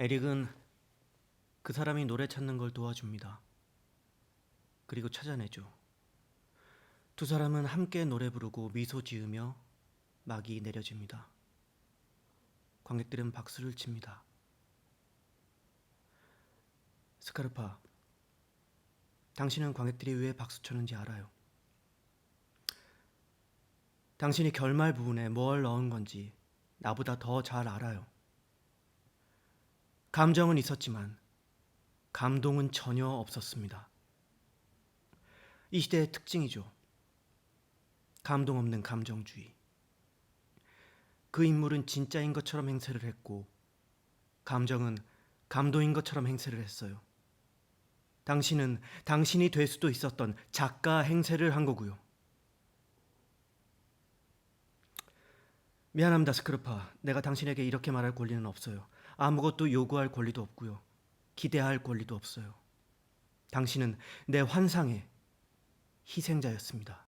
에릭은 그 사람이 노래 찾는 걸 도와줍니다. 그리고 찾아내죠. 두 사람은 함께 노래 부르고 미소 지으며 막이 내려집니다. 관객들은 박수를 칩니다. 스카르파, 당신은 관객들이 왜 박수 쳤는지 알아요. 당신이 결말 부분에 뭘 넣은 건지 나보다 더 잘 알아요. 감정은 있었지만 감동은 전혀 없었습니다. 이 시대의 특징이죠. 감동 없는 감정주의. 그 인물은 진짜인 것처럼 행세를 했고 감정은 감동인 것처럼 행세를 했어요. 당신은 당신이 될 수도 있었던 작가 행세를 한 거고요. 미안합니다, 스크르파. 내가 당신에게 이렇게 말할 권리는 없어요. 아무것도 요구할 권리도 없고요. 기대할 권리도 없어요. 당신은 내 환상의 희생자였습니다.